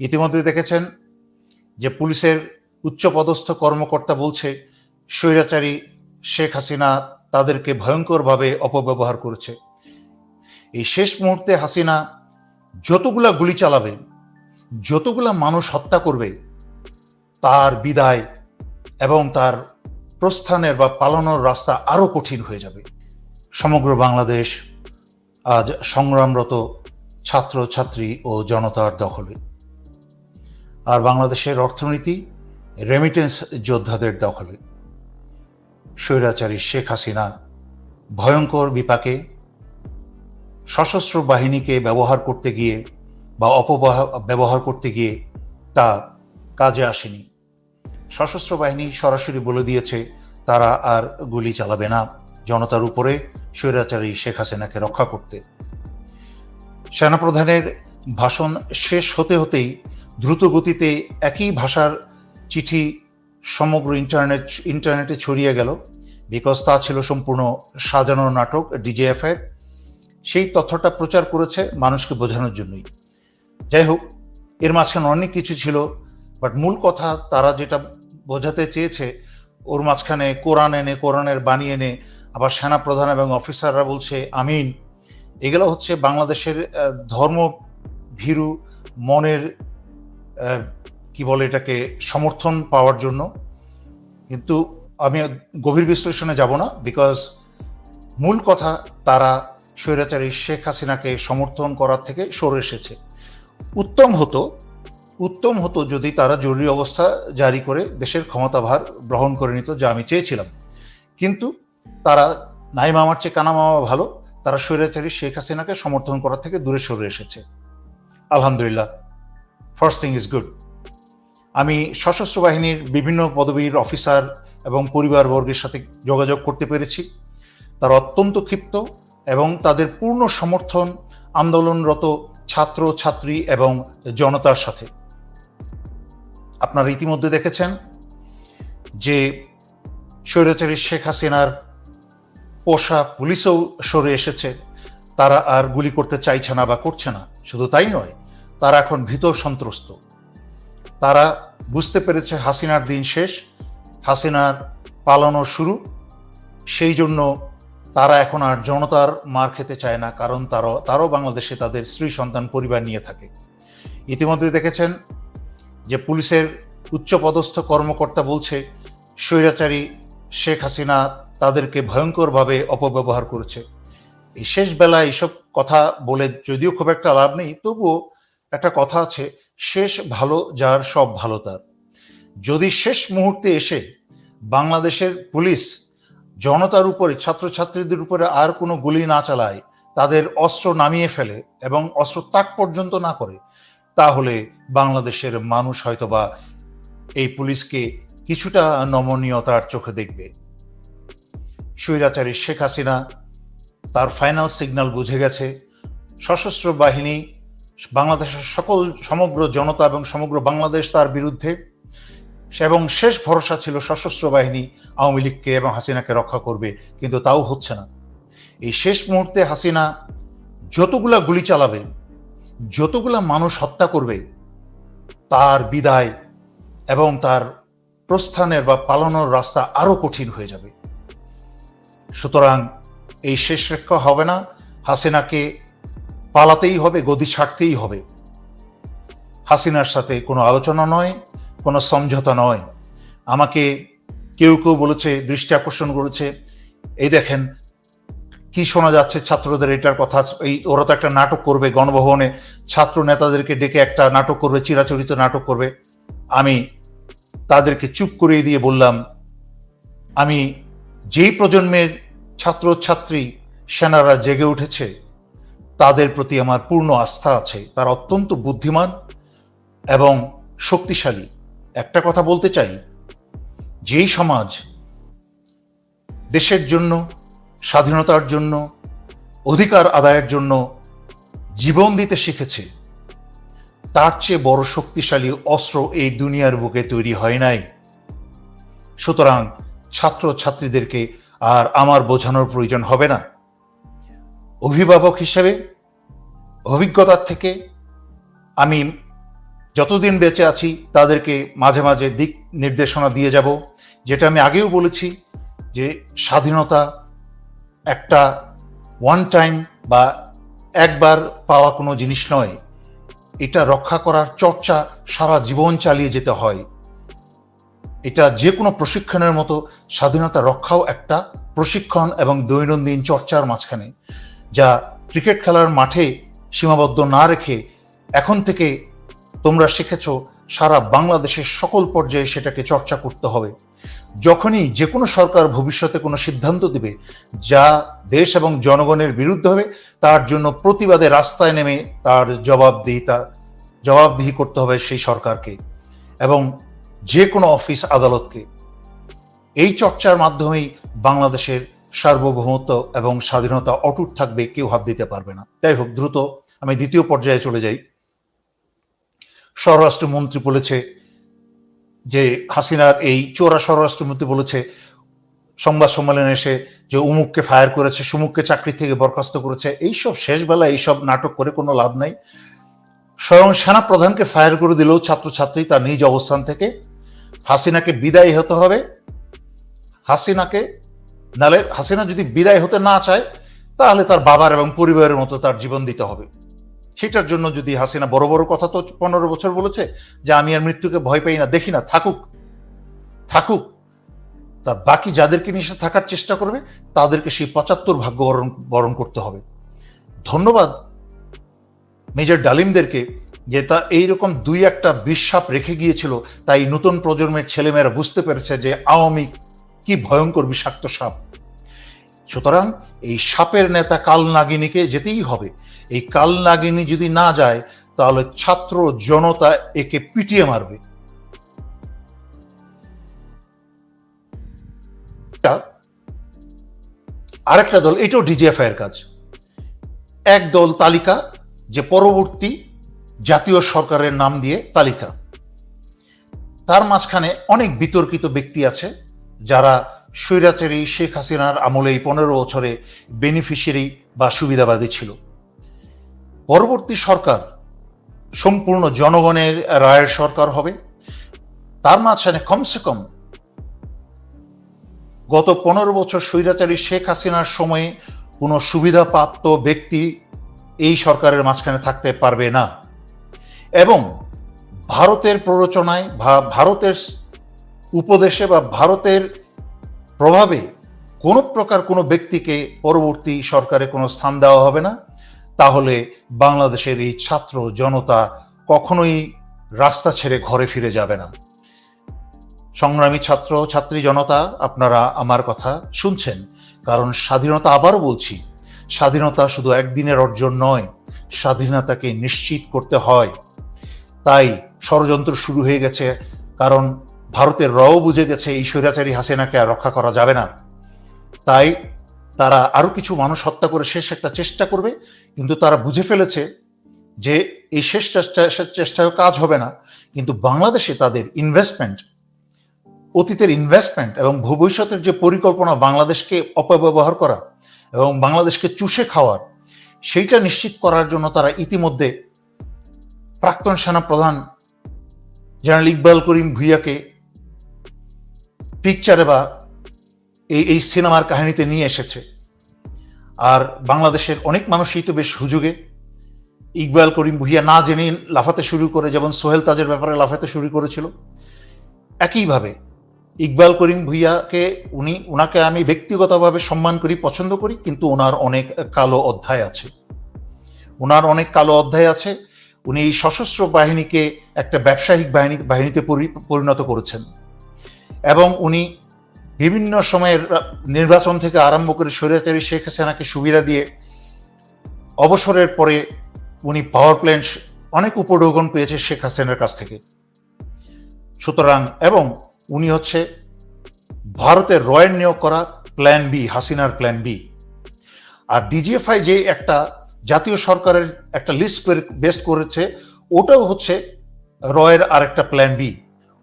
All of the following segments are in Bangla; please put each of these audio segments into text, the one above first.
ইতিমধ্যে দেখেছেন যে পুলিশের উচ্চপদস্থ কর্মকর্তা বলছে, স্বৈরাচারী শেখ হাসিনা তাদেরকে ভয়ঙ্করভাবে অপব্যবহার করেছে। এই শেষ মুহূর্তে হাসিনা যতগুলা গুলি চালাবে, যতগুলা মানুষ হত্যা করবে, তার বিদায় এবং তার প্রস্থানের বা পালানোর রাস্তা আরও কঠিন হয়ে যাবে। সমগ্র বাংলাদেশ আজ সংগ্রামরত ছাত্র ছাত্রী ও জনতার দখলে। আর বাংলাদেশের অর্থনীতি রেমিটেন্স যোদ্ধাদের দখলে। স্বৈরাচারী শেখ হাসিনা ভয়ঙ্কর বিপাকে সশস্ত্র বাহিনীকে ব্যবহার করতে গিয়ে বা অপব্যবহার করতে গিয়ে তা কাজে আসেনি। সশস্ত্র বাহিনী সরাসরি বলে দিয়েছে, তারা আর গুলি চালাবে না, জনতার উপরে স্বৈরাচারী শেখ হাসিনাকে রক্ষা করতে। সেনাপ্রধানের ভাষণ শেষ হতে হতেই দ্রুত গতিতে একই ভাষার চিঠি সমগ্র ইন্টারনেট ইন্টারনেটে ছড়িয়ে গেল বিকজ তা ছিল সম্পূর্ণ সাজানো নাটক ডিজেএফ এর। সেই তথ্যটা প্রচার করেছে মানুষকে বোঝানোর জন্যই। যাই হোক, এর মাঝখানে অনেক কিছু ছিল বাট মূল কথা তারা যেটা বোঝাতে চেয়েছে, ওর মাঝখানে কোরআন এনে, কোরআনের বাণী এনে, আবার সেনা প্রধান এবং অফিসাররা বলছে, আমিন। এগুলো হচ্ছে বাংলাদেশের ধর্ম ভীরু মনের কি বলে এটাকে, সমর্থন পাওয়ার জন্য। কিন্তু আমি গভীর বিশ্লেষণে যাব না বিকজ মূল কথা তারা স্বৈরাচারী শেখ হাসিনাকে সমর্থন করার থেকে সরে এসেছে। উত্তম হতো উত্তম হতো যদি তারা জরুরি অবস্থা জারি করে দেশের ক্ষমতাভার গ্রহণ করে নিত, যা আমি চেয়েছিলাম। কিন্তু তারা নাই মামার চেয়ে কানা মামা ভালো, তারা স্বৈরাচারী শেখ হাসিনাকে সমর্থন করার থেকে দূরে সরে এসেছে। আলহামদুলিল্লাহ। ফার্স্ট থিং ইজ গুড আমি সশস্ত্র বাহিনীর বিভিন্ন পদবীর অফিসার এবং পরিবারবর্গের সাথে যোগাযোগ করতে পেরেছি। তারা অত্যন্ত ক্ষিপ্ত এবং তাদের পূর্ণ সমর্থন আন্দোলনরত ছাত্র, ছাত্রী এবং জনতার সাথে। আপনারা ইতিমধ্যে দেখেছেন যে স্বৈরাচারী শেখ হাসিনার পোষা পুলিশও সরে এসেছে। তারা আর গুলি করতে চাইছে না বা করছে না। শুধু তাই নয় তারা এখন ভীত সন্ত্রস্ত। তারা বুঝতে পেরেছে হাসিনার দিন শেষ, হাসিনার পালানো শুরু। সেই জন্য তারা এখন আর জনতার মার খেতে চায় না, কারণ তারও, তারাও বাংলাদেশে তাদের স্ত্রী, সন্তান, পরিবার নিয়ে থাকে। ইতিমধ্যে দেখেছেন যে পুলিশের উচ্চপদস্থ কর্মকর্তা বলছে, স্বৈরাচারী শেখ হাসিনা তাদেরকে ভয়ঙ্করভাবে অপব্যবহার করেছে। এই শেষ এইসব কথা বলে যদিও খুব একটা লাভ নেই, তবুও একটা কথা আছে, শেষ ভালো যার, সব ভালো তার। যদি শেষ মুহূর্তে এসে বাংলাদেশের পুলিশ জনতার উপরে, ছাত্রছাত্রীদের উপরে আর কোনো গুলি না চালায়, তাদের অস্ত্র নামিয়ে ফেলে এবং অস্ত্র তাক পর্যন্ত না করে, তাহলে বাংলাদেশের মানুষ হয়তোবা এই পুলিশকে কিছুটা নমনীয়তার চোখে দেখবে। স্বৈরাচারী শেখ হাসিনা তার ফাইনাল সিগন্যাল বুঝে গেছে। সশস্ত্র বাহিনী বাংলাদেশের সকল সমগ্র জনতা এবং সমগ্র বাংলাদেশ তার বিরুদ্ধে। এবং শেষ ভরসা ছিল সশস্ত্র বাহিনী আওয়ামী লীগকে এবং হাসিনাকে রক্ষা করবে, কিন্তু তাও হচ্ছে না। এই শেষ মুহূর্তে হাসিনা যতগুলা গুলি চালাবে, যতগুলা মানুষ হত্যা করবে, তার বিদায় এবং তার প্রস্থানের বা পালানোর রাস্তা আরও কঠিন হয়ে যাবে। সুতরাং এই শেষ রক্ষা হবে না। হাসিনাকে পালাতেই হবে, গদি ছাড়তেই হবে। হাসিনার সাথে কোনো আলোচনা নয়, কোনো সমঝোতা নয়। আমাকে কেউ কেউ বলেছে, দৃষ্টি আকর্ষণ করেছে। এই দেখেন, কি শোনা যাচ্ছে ছাত্রদের, এটার কথা। এই ওরা তো একটা নাটক করবে গণভবনে, ছাত্র নেতাদেরকে ডেকে একটা নাটক করবে, চিরাচরিত নাটক করবে। আমি তাদেরকে চুপ করিয়ে দিয়ে বললাম, আমি যেই প্রজন্মের ছাত্র ছাত্রী সেনারা জেগে উঠেছে তাদের প্রতি আমার পূর্ণ আস্থা আছে। তারা অত্যন্ত বুদ্ধিমান এবং শক্তিশালী। একটা কথা বলতে চাই, যেই সমাজ দেশের জন্য, স্বাধীনতার জন্য, অধিকার আদায়ের জন্য জীবন দিতে শিখেছে, তার চেয়ে বড় শক্তিশালী অস্ত্র এই দুনিয়ার বুকে তৈরি হয় নাই। সুতরাং ছাত্র ছাত্রীদেরকে আর আমার বোঝানোর প্রয়োজন হবে না। অভিভাবক হিসেবে, অভিজ্ঞতার থেকে আমি যতদিন বেঁচে আছি তাদেরকে মাঝে মাঝে দিক নির্দেশনা দিয়ে যাব। যেটা আমি আগেও বলেছি যে স্বাধীনতা একটা ওয়ান টাইম বা একবার পাওয়া কোনো জিনিস নয়। এটা রক্ষা করার চর্চা সারা জীবন চালিয়ে যেতে হয়। এটা যে কোনো প্রশিক্ষণের মতো স্বাধীনতা রক্ষাও একটা প্রশিক্ষণ এবং দৈনন্দিন চর্চার মাঝখানে। যা ক্রিকেট খেলার মাঠে সীমাবদ্ধ না রেখে এখন থেকে তোমরা শিখেছ সারা বাংলাদেশের সকল পর্যায়ে সেটাকে চর্চা করতে হবে। যখনই যে কোনো সরকার ভবিষ্যতে কোনো সিদ্ধান্ত দেবে যা দেশ এবং জনগণের বিরুদ্ধে হবে, তার জন্য প্রতিবাদে রাস্তায় নেমে তার জবাবদিহিতা, জবাবদিহি করতে হবে সেই সরকারকে এবং যে কোনো অফিস আদালতকে। এই চর্চার মাধ্যমেই বাংলাদেশের সার্বভৌমত্ব এবং স্বাধীনতা অটুট থাকবে, কেউ হাত দিতে পারবে না। যাই হোক, দ্রুত আমি দ্বিতীয় পর্যায়ে চলে যাই। স্বরাষ্ট্রমন্ত্রী বলেছে যে হাসিনার এই চোরা স্বরাষ্ট্রমন্ত্রী বলেছে, সংবাদ সম্মেলনে এসে যে উমুককে ফায়ার করেছে, সুমুককে চাকরি থেকে বরখাস্ত করেছে, এইসব শেষবেলা এইসব নাটক করে কোনো লাভ নাই। স্বয়ং সেনা প্রধানকে ফায়ার করে দিলেও ছাত্রছাত্রী তার নিজ অবস্থান থেকে হাসিনাকে বিদায় হতে হবে। হাসিনাকে নালে হাসিনা যদি বিদায় হতে না চায়, তাহলে তার বাবার এবং পরিবারের মতো তার জীবন দিতে হবে। সেটার জন্য যদি হাসিনা বড় বড় কথা তো পনেরো বছর বলেছে, যে আমি আর মৃত্যুকে ভয় পাই না, দেখি না, থাকুক। থাকুক। তার বাকি যাদেরকে নিয়ে থাকার চেষ্টা করবে, তাদেরকে সেই পঁচাত্তর ভাগ্য বরণ বরণ করতে হবে। ধন্যবাদ মেজর ডালিমদেরকে, যে তা এইরকম দুই একটা বিশ্বাপ রেখে গিয়েছিল, তাই নতুন প্রজন্মের ছেলেমেয়েরা বুঝতে পেরেছে যে আওয়ামী কি ভয়ঙ্কর বিষাক্ত সাপ। সুতরাং এই সাপের নেতা কাল নাগিনীকে যেতেই হবে। এই কাল নাগিনী যদি না যায়, তাহলে ছাত্র জনতা একে পিটিয়ে মারবে। আরেকটা দল, এটাও ডিজিএফআই এর কাজ। এক দল তালিকা, যে পরবর্তী জাতীয় সরকারের নাম দিয়ে তালিকা। তার মাঝখানে অনেক বিতর্কিত ব্যক্তি আছে। যারা স্বৈরাচারী শেখ হাসিনার আমলে এই পনেরো বছরে বেনিফিশিয়ারি বা সুবিধাবাদী ছিল। পরবর্তী সরকার সম্পূর্ণ জনগণের রায়ের সরকার হবে। তার মাঝখানে কমসে কম গত পনেরো বছর স্বৈরাচারী শেখ হাসিনার সময়ে কোনো সুবিধাপ্রাপ্ত ব্যক্তি এই সরকারের মাঝখানে থাকতে পারবে না। এবং ভারতের প্ররোচনায় বা ভারতের উপদেশে বা ভারতের প্রভাবে কোনো প্রকার কোনো ব্যক্তিকে পরবর্তী সরকারে কোনো স্থান দেওয়া হবে না। তাহলে বাংলাদেশের এই ছাত্র জনতা কখনোই রাস্তা ছেড়ে ঘরে ফিরে যাবে না। সংগ্রামী ছাত্র, ছাত্রী জনতা, আপনারা আমার কথা শুনছেন। কারণ স্বাধীনতা আবারও বলছি, স্বাধীনতা শুধু একদিনের অর্জন নয়, স্বাধীনতাকে নিশ্চিত করতে হয়। তাই ষড়যন্ত্র শুরু হয়ে গেছে, কারণ ভারতের রও বুঝে গেছে এই স্বৈরাচারী হাসিনাকে আর রক্ষা করা যাবে না। তাই তারা আরও কিছু মানুষ হত্যা করে শেষ একটা চেষ্টা করবে, কিন্তু তারা বুঝে ফেলেছে যে এই শেষ চেষ্টা চেষ্টায় কাজ হবে না। কিন্তু বাংলাদেশে তাদের ইনভেস্টমেন্ট অতীতের ইনভেস্টমেন্ট এবং ভবিষ্যতের যে পরিকল্পনা বাংলাদেশকে অপব্যবহার করা এবং বাংলাদেশকে চুষে খাওয়ার, সেইটা নিশ্চিত করার জন্য তারা ইতিমধ্যে প্রাক্তন সেনা প্রধান জেনারেল ইকবাল করিম ভুইয়াকে পিকচারে বা এই এই সিনেমার কাহিনীতে নিয়ে এসেছে। আর বাংলাদেশের অনেক মানুষই তো বেশ হুজুগে। ইকবাল করিম ভুইয়া না জেনে লাফাতে শুরু করে, যেমন সোহেল তাজের ব্যাপারে লাফাতে শুরু করেছিল। একইভাবে ইকবাল করিম ভুইয়াকে উনি ওনাকে আমি ব্যক্তিগতভাবে সম্মান করি, পছন্দ করি, কিন্তু ওনার অনেক কালো অধ্যায় আছে। ওনার অনেক কালো অধ্যায় আছে। উনি এই সশস্ত্র বাহিনীকে একটা ব্যবসায়িক বাহিনী, বাহিনীতে পরিণত করেছেন। এবং উনি বিভিন্ন সময়ের নির্বাচন থেকে আরম্ভ করে স্বৈরাচারী শেখ হাসিনাকে সুবিধা দিয়ে অবসরের পরে উনি পাওয়ার প্ল্যান্ট অনেক উপঢৌকন পেয়েছে শেখ হাসিনার কাছ থেকে। সুতরাং এবং উনি হচ্ছে ভারতের রয়ের নিয়োগ করা প্ল্যান বি হাসিনার প্ল্যান বি আর ডিজিএফআই যে একটা জাতীয় সরকারের একটা লিস্ট বেস্ট করেছে, ওটাও হচ্ছে রয়ের আরেকটা প্ল্যান বি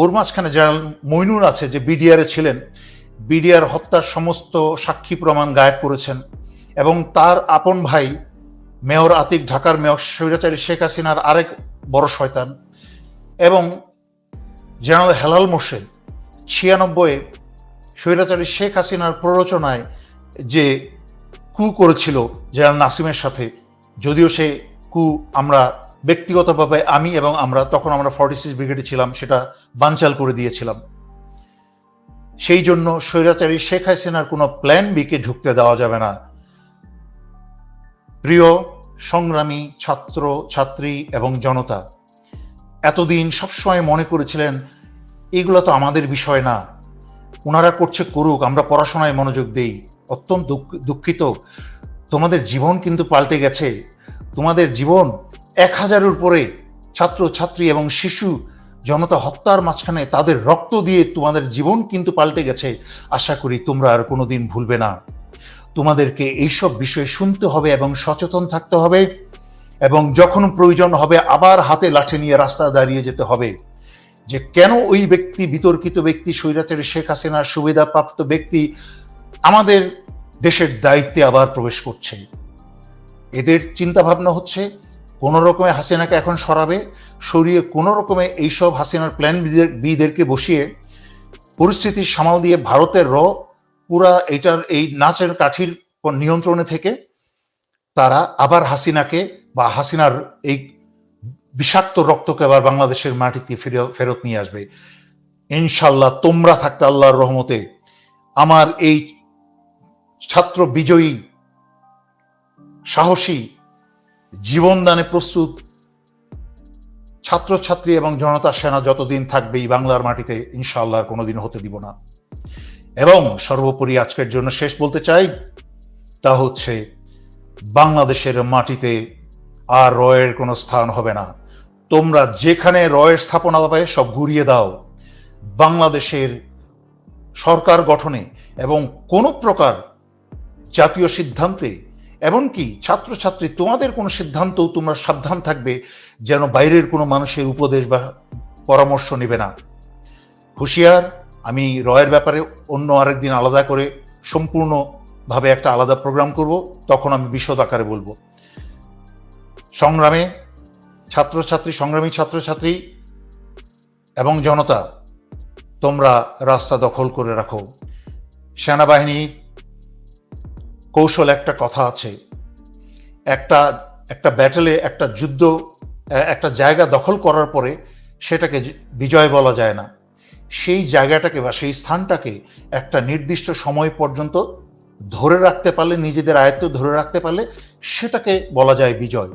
ওর মাঝখানে জেনারেল মইনুর আছে, যে বিডিআরে ছিলেন, বিডিআর হত্যার সমস্ত সাক্ষী প্রমাণ গায়েব করেছেন এবং তার আপন ভাই মেয়র আতিক ঢাকার মেয়র স্বৈরাচারী শেখ হাসিনার আরেক বড় শয়তান এবং জেনারেল হেলাল মোর্শেদ ছিয়ানব্বইয়ে স্বৈরাচারী শেখ হাসিনার প্ররোচনায় যে কু করেছিল জেনারেল নাসিমের সাথে, যদিও সে কু আমরা ব্যক্তিগতভাবে আমি এবং আমরা, তখন আমরা ফর্টি সিক্স ব্রিগেডে ছিলাম, সেটা বানচাল করে দিয়েছিলাম। সেই জন্য স্বৈরাচারী শেখ হাসিনার কোনো প্ল্যান বিকে ঢুকতে দেওয়া যাবে না। প্রিয়, সংগ্রামী ছাত্র, ছাত্রী এবং জনতা, এতদিন সবসময় মনে করেছিলেন, এগুলো তো আমাদের বিষয় না। ওনারা করছে করুক, আমরা পড়াশোনায় মনোযোগ দেই। অত্যন্ত দুঃখ- দুঃখিত। তোমাদের জীবন কিন্তু পাল্টে গেছে। তোমাদের জীবন এক হাজারের উপরে ছাত্র, ছাত্রী এবং শিশু জনতা হত্যার মাঝখানে তাদের রক্ত দিয়ে তোমাদের জীবন কিন্তু পাল্টে গেছে। আশা করি তোমরা আর কোনোদিন ভুলবে না। তোমাদেরকে এইসব বিষয়ে শুনতে হবে এবং সচেতন থাকতে হবে এবং যখন প্রয়োজন হবে আবার হাতে লাঠি নিয়ে রাস্তা দাঁড়িয়ে যেতে হবে। যে কেন ওই ব্যক্তি, বিতর্কিত ব্যক্তি, স্বৈরাচারী শেখ হাসিনার সুবিধাপ্রাপ্ত ব্যক্তি আমাদের দেশের দায়িত্বে আবার প্রবেশ করছে। এদের চিন্তাভাবনা হচ্ছে কোনো রকমে হাসিনাকে এখন সরাবে, সরিয়ে কোনো রকমে এইসব হাসিনার প্ল্যান বিদেরকে বসিয়ে পরিস্থিতি সামাল দিয়ে ভারতের র পুরা এটার এই নাচের কাঠির নিয়ন্ত্রণে থেকে তারা আবার হাসিনাকে বা হাসিনার এই বিষাক্ত রক্তকে আবার বাংলাদেশের মাটিতে ফিরে, ফেরত নিয়ে আসবে। ইনশাল্লাহ তোমরা থাকতে আল্লাহর রহমতে আমার এই ছাত্র বিজয়ী, সাহসী জীবনদানে প্রস্তুত। ছাত্রছাত্রী এবং জনতা সেনা যতদিন থাকবে এই বাংলার মাটিতে, ইনশাআল্লাহ আর কোনোদিন হতে দিব না। এবং সর্বোপরি আজকের জন্য শেষ বলতে চাই, তা হচ্ছে বাংলাদেশের মাটিতে আর রয়ের কোনো স্থান হবে না। তোমরা যেখানে রয়ের স্থাপনা পাবে, সব ঘুরিয়ে দাও। বাংলাদেশের সরকার গঠনে এবং কোনো প্রকার জাতীয় সিদ্ধান্তে এমনকি ছাত্রছাত্রী, তোমাদের কোনো সিদ্ধান্তও তোমরা সাবধান থাকবে যেন বাইরের কোনো মানুষের উপদেশ বা পরামর্শ নেবে না। হুঁশিয়ার, আমি রয়ের ব্যাপারে অন্য আরেকদিন আলাদা করে সম্পূর্ণভাবে একটা আলাদা প্রোগ্রাম করব, তখন আমি বিশদ আকারে বলব। সংগ্রামে ছাত্রছাত্রী, সংগ্রামী ছাত্রছাত্রী এবং জনতা, তোমরা রাস্তা দখল করে রাখো। সেনাবাহিনীর কৌশল একটা কথা আছে। একটা একটা ব্যাটেলে একটা যুদ্ধ একটা জায়গা দখল করার পরে সেটাকে বিজয় বলা যায় না। সেই জায়গাটাকে বা সেই স্থানটাকে একটা নির্দিষ্ট সময় পর্যন্ত ধরে রাখতে পারলে, নিজেদের আয়ত্ত ধরে রাখতে পারলে সেটাকে বলা যায় বিজয়।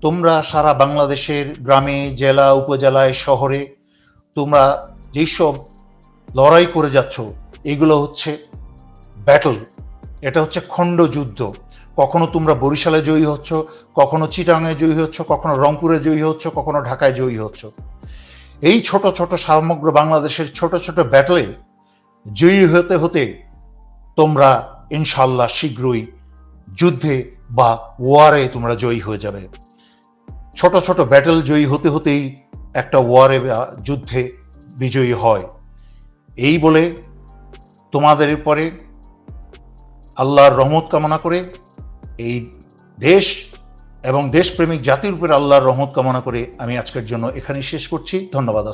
তোমরা সারা বাংলাদেশের গ্রামে, জেলা, উপজেলায়, শহরে তোমরা যেসব লড়াই করে যাচ্ছ, এগুলো হচ্ছে ব্যাটল এটা হচ্ছে খণ্ড যুদ্ধ। কখনো তোমরা বরিশালে জয়ী হচ্ছ, কখনো চিটাঙে জয়ী হচ্ছ, কখনো রংপুরে জয়ী হচ্ছ, কখনো ঢাকায় জয়ী হচ্ছ। এই ছোট ছোট সমগ্র বাংলাদেশের ছোট ছোট ব্যাটলে জয়ী হতে হতে তোমরা ইনশাল্লাহ শীঘ্রই যুদ্ধে বা ওয়ারে তোমরা জয়ী হয়ে যাবে। ছোট ছোট ব্যাটেল জয়ী হতে হতেই একটা ওয়ারে বা যুদ্ধে বিজয়ী হয়। এই বলে তোমাদের পরে আল্লাহর রহমত কামনা করে, এই দেশ এবং দেশপ্রেমিক জাতির উপরে আল্লাহর রহমত কামনা করে আমি আজকের জন্য এখানেই শেষ করছি। ধন্যবাদ।